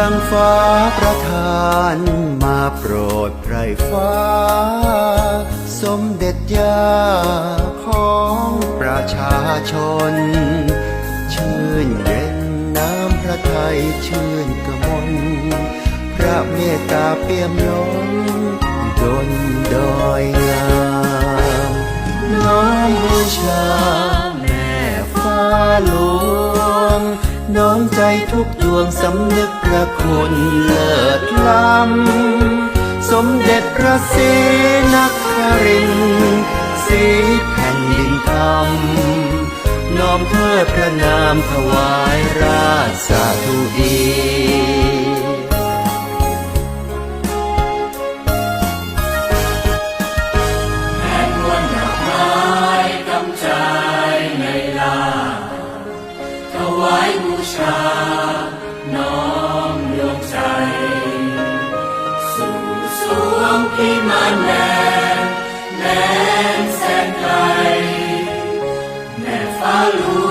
ดังฟ้าประทานมาโปรดไพรฟ้า สมเด็จยาของประชาชน ชื่นเย็นน้ำพระทัยชื่นกระมนพระเมตตาเปี่ยมล้น น้อมใจทุกดวงสำนึกพระคุณเลิศล้ำ สมเด็จพระศรีนครินทร์สีแผ่นดินธรรม น้อมเทิดพระนามถวายราชสาธุดี แนบแนบแสนไกลแนบฟ้าลู